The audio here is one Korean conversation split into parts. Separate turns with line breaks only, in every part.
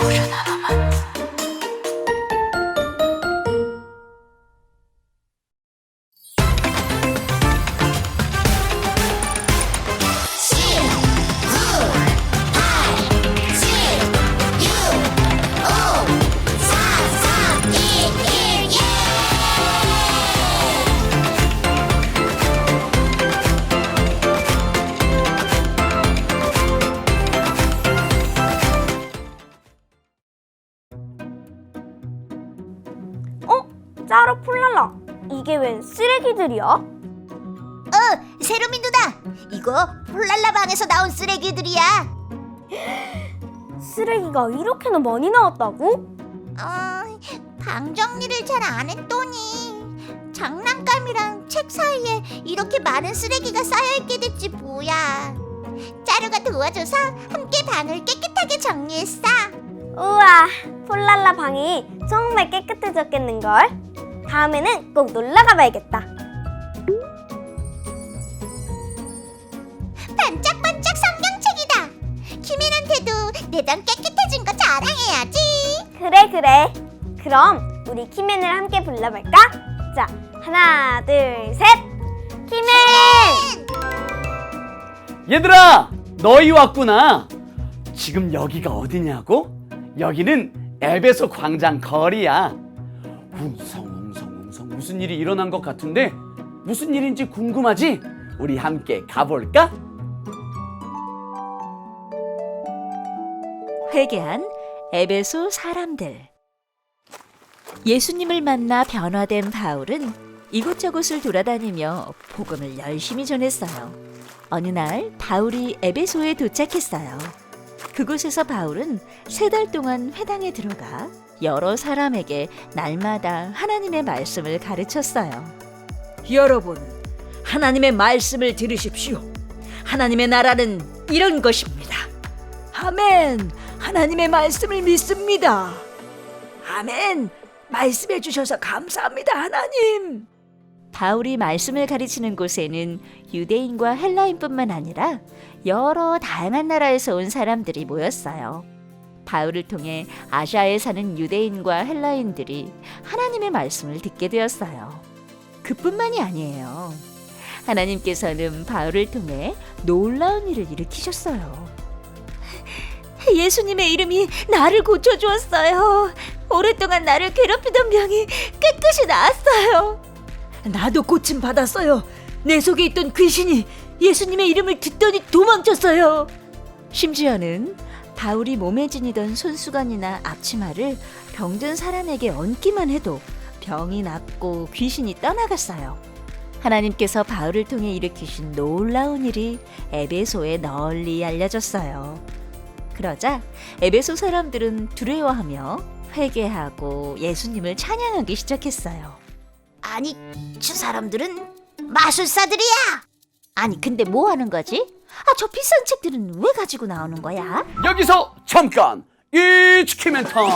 버전 하나만.
이게 웬 쓰레기들이야?
어, 세로미 누나. 이거 폴랄라 방에서 나온 쓰레기들이야.
쓰레기가 이렇게나 많이 나왔다고?
어, 방 정리를 잘 안 했더니 장난감이랑 책 사이에 이렇게 많은 쓰레기가 쌓여 있게 됐지 뭐야. 짜루가 도와줘서 함께 방을 깨끗하게 정리했어.
우와 폴랄라 방이 정말 깨끗해졌겠는걸 다음에는 꼭 놀러 가 봐야겠다
반짝반짝 성경책이다. 키민한테도 내방 깨끗해진 거 자랑해야지.
그래 그래 그럼 우리 키맨을 함께 불러볼까? 자 하나 둘 셋 키맨
얘들아, 너희 왔구나. 지금 여기가 어디냐고? 여기는 에베소 광장 거리야. 웅성웅성웅성 무슨 일이 일어난 것 같은데 무슨 일인지 궁금하지? 우리 함께 가볼까?
회개한 에베소 사람들. 예수님을 만나 변화된 바울은 이곳저곳을 돌아다니며 복음을 열심히 전했어요. 어느 날 바울이 에베소에 도착했어요. 그곳에서 바울은 세 달 동안 회당에 들어가 여러 사람에게 날마다 하나님의 말씀을 가르쳤어요.
여러분, 하나님의 말씀을 들으십시오. 하나님의 나라는 이런 것입니다. 아멘. 하나님의 말씀을 믿습니다. 아멘. 말씀해 주셔서 감사합니다, 하나님.
바울이 말씀을 가르치는 곳에는 유대인과 헬라인뿐만 아니라 여러 다양한 나라에서 온 사람들이 모였어요. 바울을 통해 아시아에 사는 유대인과 헬라인들이 하나님의 말씀을 듣게 되었어요. 그뿐만이 아니에요. 하나님께서는 바울을 통해 놀라운 일을 일으키셨어요. 예수님의 이름이 나를 고쳐주었어요. 오랫동안 나를 괴롭히던 병이 깨끗이 나았어요.
나도 고침 받았어요. 내 속에 있던 귀신이 예수님의 이름을 듣더니 도망쳤어요.
심지어는 바울이 몸에 지니던 손수건이나 앞치마를 병든 사람에게 얹기만 해도 병이 낫고 귀신이 떠나갔어요. 하나님께서 바울을 통해 일으키신 놀라운 일이 에베소에 널리 알려졌어요. 그러자 에베소 사람들은 두려워하며 회개하고 예수님을 찬양하기 시작했어요.
아니, 저 사람들은 마술사들이야.
아니 근데 뭐 하는 거지? 아 저 비싼 책들은 왜 가지고 나오는 거야?
여기서 잠깐 이치키멘 타임.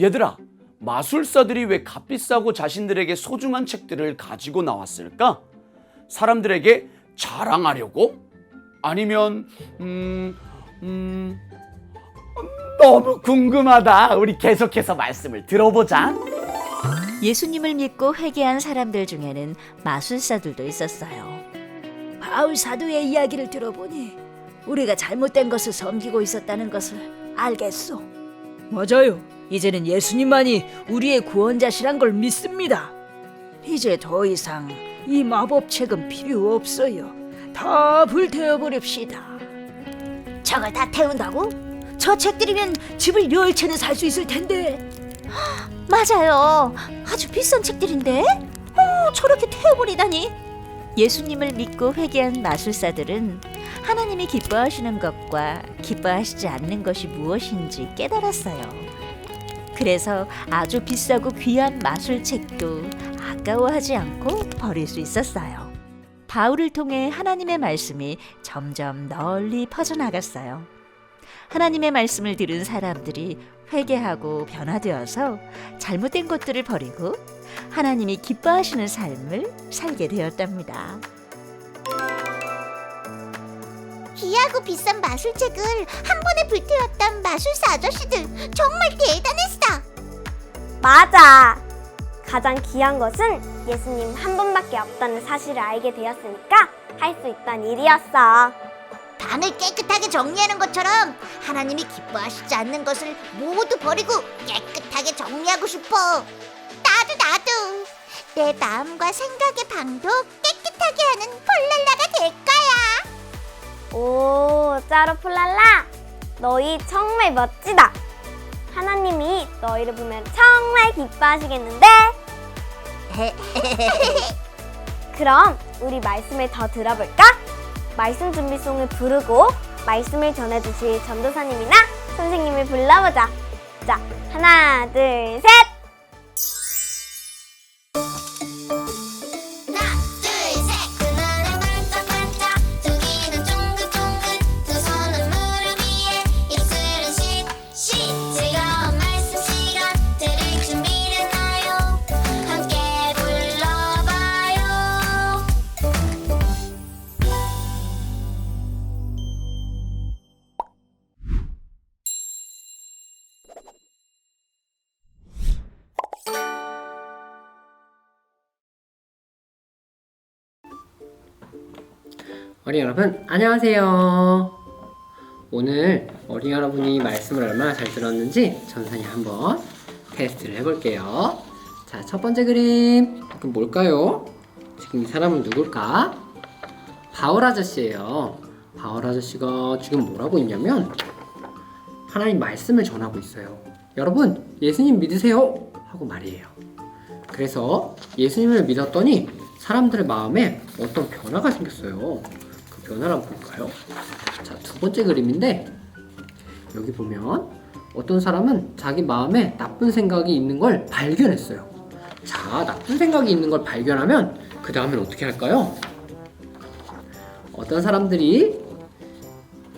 얘들아, 마술사들이 왜 값비싸고 자신들에게 소중한 책들을 가지고 나왔을까? 사람들에게 자랑하려고? 아니면 음, 음, 너무 궁금하다. 우리 계속해서 말씀을 들어보자.
예수님을 믿고 회개한 사람들 중에는 마술사들도 있었어요.
바울 사도의 이야기를 들어보니 우리가 잘못된 것을 섬기고 있었다는 것을 알겠소. 맞아요. 이제는 예수님만이 우리의 구원자시란 걸 믿습니다. 이제 더 이상 이 마법책은 필요 없어요. 다 불태워 버립시다.
저걸 다 태운다고?
저 책들이면 집을 열 채는 살 수 있을 텐데.
맞아요. 아주 비싼 책들인데? 어, 저렇게 태워버리다니. 예수님을 믿고 회개한 마술사들은 하나님이 기뻐하시는 것과 기뻐하시지 않는 것이 무엇인지 깨달았어요. 그래서 아주 비싸고 귀한 마술책도 아까워하지 않고 버릴 수 있었어요. 바울을 통해 하나님의 말씀이 점점 널리 퍼져나갔어요. 하나님의 말씀을 들은 사람들이 회개하고 변화되어서 잘못된 것들을 버리고 하나님이 기뻐하시는 삶을 살게 되었답니다.
귀하고 비싼 마술책을 한 번에 불태웠던 마술사 아저씨들 정말 대단했어.
맞아. 가장 귀한 것은 예수님 한 분밖에 없다는 사실을 알게 되었으니까 할 수 있던 일이었어.
방을 깨끗하게 정리하는 것처럼 하나님이 기뻐하시지 않는 것을 모두 버리고 깨끗하게 정리하고 싶어. 나도 나도 내 마음과 생각의 방도 깨끗하게 하는 폴랄라가 될 거야.
오, 짜루플랄라. 너희 정말 멋지다. 하나님이 너희를 보면 정말 기뻐하시겠는데? 그럼 우리 말씀을 더 들어볼까? 말씀 준비송을 부르고 말씀을 전해주실 전도사님이나 선생님을 불러보자. 자, 하나, 둘, 셋!
어린 여러분, 안녕하세요. 오늘 어린 여러분이 말씀을 얼마나 잘 들었는지 전산이 한번 테스트를 해볼게요. 자, 첫 번째 그림. 그럼 뭘까요? 지금 이 사람은 누굴까? 바울 아저씨예요. 바울 아저씨가 지금 뭐라고 있냐면 하나님 말씀을 전하고 있어요. 여러분, 예수님 믿으세요. 하고 말이에요. 그래서 예수님을 믿었더니 사람들의 마음에 어떤 변화가 생겼어요. 그 변화를 한번 볼까요? 자, 두 번째 그림인데 여기 보면 어떤 사람은 자기 마음에 나쁜 생각이 있는 걸 발견했어요. 자, 나쁜 생각이 있는 걸 발견하면 그 다음엔 어떻게 할까요? 어떤 사람들이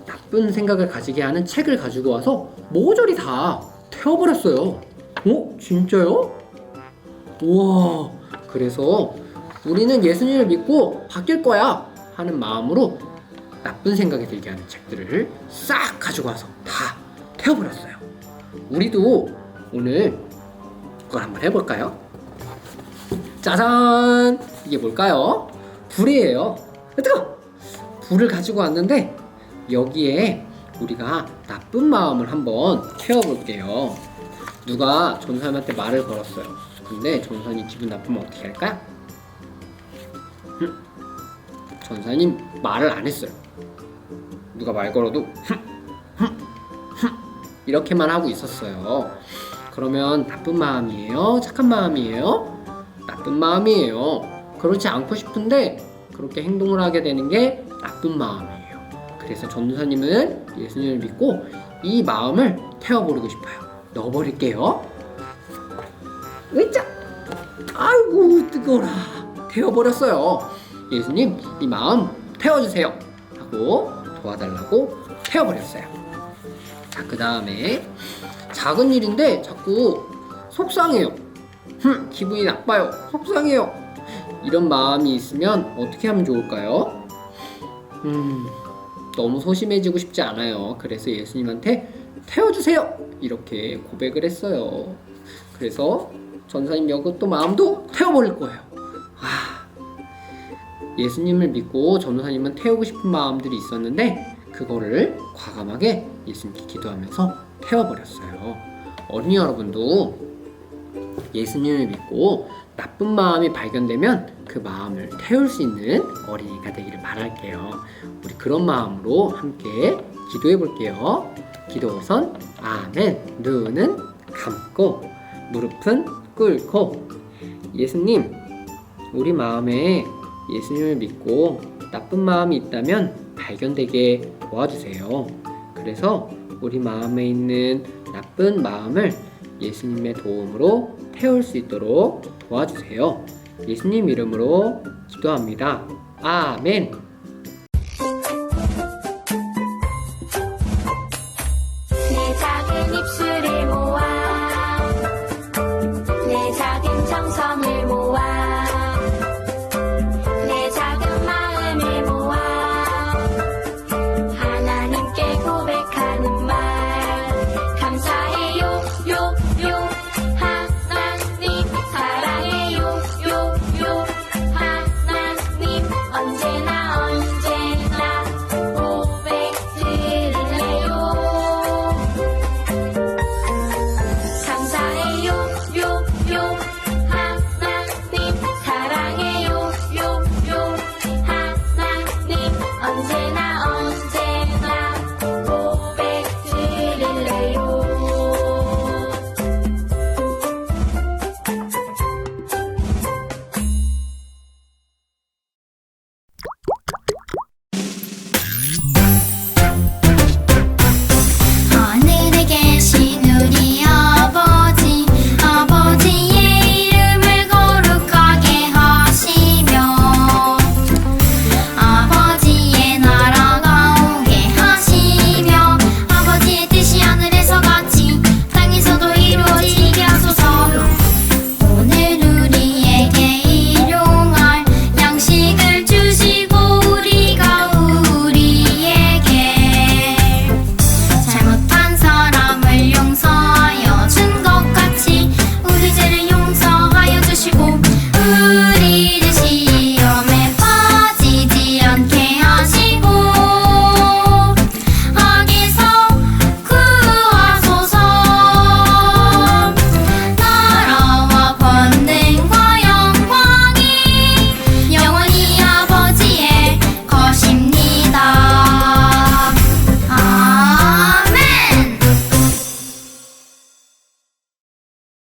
나쁜 생각을 가지게 하는 책을 가지고 와서 모조리 다 태워버렸어요. 어? 진짜요? 우와, 그래서 우리는 예수님을 믿고 바뀔 거야 하는 마음으로 나쁜 생각이 들게 하는 책들을 싹 가지고 와서 다 태워버렸어요. 우리도 오늘 그걸 한번 해볼까요? 짜잔! 이게 뭘까요? 불이에요. 아, 뜨거! 불을 가지고 왔는데 여기에 우리가 나쁜 마음을 한번 태워볼게요. 누가 전사님한테 말을 걸었어요. 근데 전사님 기분 나쁘면 어떻게 할까? 흠. 전사님 말을 안 했어요. 누가 말 걸어도 이렇게만 하고 있었어요. 그러면 나쁜 마음이에요? 착한 마음이에요? 나쁜 마음이에요. 그렇지 않고 싶은데 그렇게 행동을 하게 되는 게 나쁜 마음이에요. 그래서 전도사님은 예수님을 믿고 이 마음을 태워버리고 싶어요. 넣어버릴게요. 으짜! 아이고 뜨거라. 태워버렸어요. 예수님 이 마음 태워주세요. 하고 도와달라고 태워버렸어요. 자 그 다음에 작은 일인데 자꾸 속상해요. 흠 기분이 나빠요. 속상해요. 이런 마음이 있으면 어떻게 하면 좋을까요? 음 너무 소심해지고 싶지 않아요. 그래서 예수님한테 태워주세요. 이렇게 고백을 했어요. 그래서 전사님 여것도 마음도 태워버릴 거예요. 아, 예수님을 믿고 전도사님은 태우고 싶은 마음들이 있었는데 그거를 과감하게 예수님께 기도하면서 태워버렸어요. 어린이 여러분도 예수님을 믿고 나쁜 마음이 발견되면 그 마음을 태울 수 있는 어린이가 되기를 바랄게요. 우리 그런 마음으로 함께 기도해 볼게요. 기도 우선 아멘 눈은 감고 무릎은 꿇고 예수님 우리 마음에 예수님을 믿고 나쁜 마음이 있다면 발견되게 도와주세요. 그래서 우리 마음에 있는 나쁜 마음을 예수님의 도움으로 태울 수 있도록 도와주세요. 예수님 이름으로 기도합니다. 아멘.